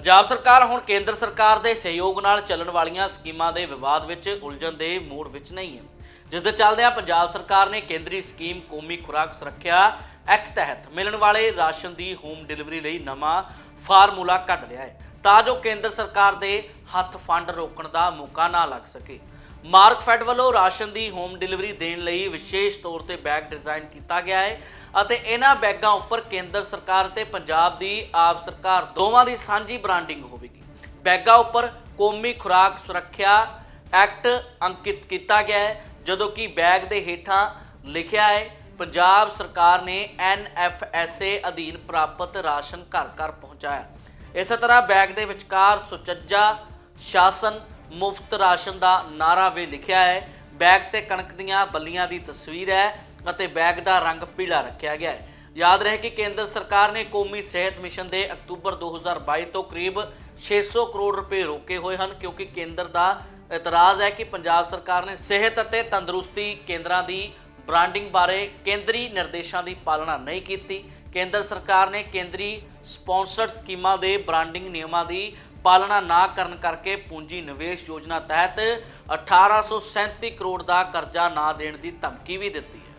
ਪੰਜਾਬ ਸਰਕਾਰ ਹੁਣ ਕੇਂਦਰ ਸਰਕਾਰ ਦੇ ਸਹਿਯੋਗ ਨਾਲ ਚੱਲਣ ਵਾਲੀਆਂ ਸਕੀਮਾਂ ਦੇ ਵਿਵਾਦ ਵਿੱਚ ਉਲਝਣ ਦੇ ਮੂਡ ਵਿੱਚ ਨਹੀਂ ਹੈ। ਜਿਸ ਦੇ ਚੱਲਦਿਆਂ ਪੰਜਾਬ ਸਰਕਾਰ ਨੇ ਕੇਂਦਰੀ ਸਕੀਮ ਕੌਮੀ ਖੁਰਾਕ ਸੁਰੱਖਿਆ ਐਕਟ ਤਹਿਤ ਮਿਲਣ ਵਾਲੇ ਰਾਸ਼ਨ ਦੀ ਹੋਮ ਡਿਲੀਵਰੀ ਲਈ ਨਵਾਂ ਫਾਰਮੂਲਾ ਕੱਢ ਲਿਆ ਹੈ ਤਾਂ ਜੋ ਕੇਂਦਰ ਸਰਕਾਰ ਦੇ ਹੱਥ ਫੰਡ ਰੋਕਣ ਦਾ ਮੌਕਾ ਨਾ ਲੱਗ ਸਕੇ। ਮਾਰਕਫੈਡ ਵੱਲੋਂ ਰਾਸ਼ਨ ਦੀ ਹੋਮ ਡਿਲੀਵਰੀ ਦੇਣ ਲਈ ਵਿਸ਼ੇਸ਼ ਤੌਰ ਤੇ ਬੈਗ ਡਿਜ਼ਾਈਨ ਕੀਤਾ ਗਿਆ ਹੈ ਅਤੇ ਇਹਨਾਂ ਬੈਗਾਂ ਉੱਪਰ ਕੇਂਦਰ ਸਰਕਾਰ ਤੇ ਪੰਜਾਬ ਦੀ ਆਪ ਸਰਕਾਰ ਦੋਵਾਂ ਦੀ ਸਾਂਝੀ ਬ੍ਰਾਂਡਿੰਗ ਹੋਵੇਗੀ। ਬੈਗਾਂ ਉੱਪਰ ਕੌਮੀ ਖੁਰਾਕ ਸੁਰੱਖਿਆ ਐਕਟ ਅੰਕਿਤ ਕੀਤਾ ਗਿਆ ਹੈ, ਜਦੋਂ ਕਿ ਬੈਗ ਦੇ ਹੇਠਾਂ ਲਿਖਿਆ ਹੈ, ਪੰਜਾਬ ਸਰਕਾਰ ਨੇ ਐਨਐਫਐਸਏ ਅਧੀਨ ਪ੍ਰਾਪਤ ਰਾਸ਼ਨ ਘਰ ਘਰ ਪਹੁੰਚਾਇਆ। ਇਸੇ ਤਰ੍ਹਾਂ ਬੈਗ ਦੇ ਵਿਚਕਾਰ ਸੁਚੱਜਾ, ਸ਼ਾਸਨ ਮੁਫਤ ਰਾਸ਼ਨ ਦਾ ਨਾਰਾ ਵੀ ਲਿਖਿਆ ਹੈ। ਬੈਗ ਤੇ ਕਣਕ ਦੀਆਂ ਬੱਲੀਆਂ ਦੀ ਤਸਵੀਰ ਹੈ ਅਤੇ ਬੈਗ ਦਾ ਰੰਗ ਪੀਲਾ ਰੱਖਿਆ ਗਿਆ ਹੈ। ਯਾਦ ਰਹੇ ਕਿ ਕੇਂਦਰ ਸਰਕਾਰ ਨੇ ਕੌਮੀ ਸਿਹਤ ਮਿਸ਼ਨ ਦੇ ਅਕਤੂਬਰ 2022 ਤੋਂ ਕਰੀਬ 600 ਕਰੋੜ ਰੁਪਏ ਰੋਕੇ ਹੋਏ ਹਨ, ਕਿਉਂਕਿ ਕੇਂਦਰ ਦਾ ਇਤਰਾਜ਼ ਹੈ ਕਿ ਪੰਜਾਬ ਸਰਕਾਰ ਨੇ ਸਿਹਤ ਅਤੇ ਤੰਦਰੁਸਤੀ ਕੇਂਦਰਾਂ ਦੀ ਬ੍ਰਾਂਡਿੰਗ ਬਾਰੇ ਕੇਂਦਰੀ ਨਿਰਦੇਸ਼ਾਂ ਦੀ ਪਾਲਣਾ ਨਹੀਂ ਕੀਤੀ। ਕੇਂਦਰ ਸਰਕਾਰ ਨੇ ਕੇਂਦਰੀ ਸਪਾਂਸਰਡ ਸਕੀਮਾਂ ਦੇ ਬ੍ਰਾਂਡਿੰਗ ਨਿਯਮਾਂ ਦੀ ਪਾਲਣਾ ਨਾ ਕਰਨ ਕਰਕੇ ਪੂੰਜੀ ਨਿਵੇਸ਼ ਯੋਜਨਾ ਤਹਿਤ 1837 ਕਰੋੜ ਦਾ ਕਰਜ਼ਾ ਨਾ ਦੇਣ ਦੀ ਧਮਕੀ ਵੀ ਦਿੱਤੀ ਹੈ।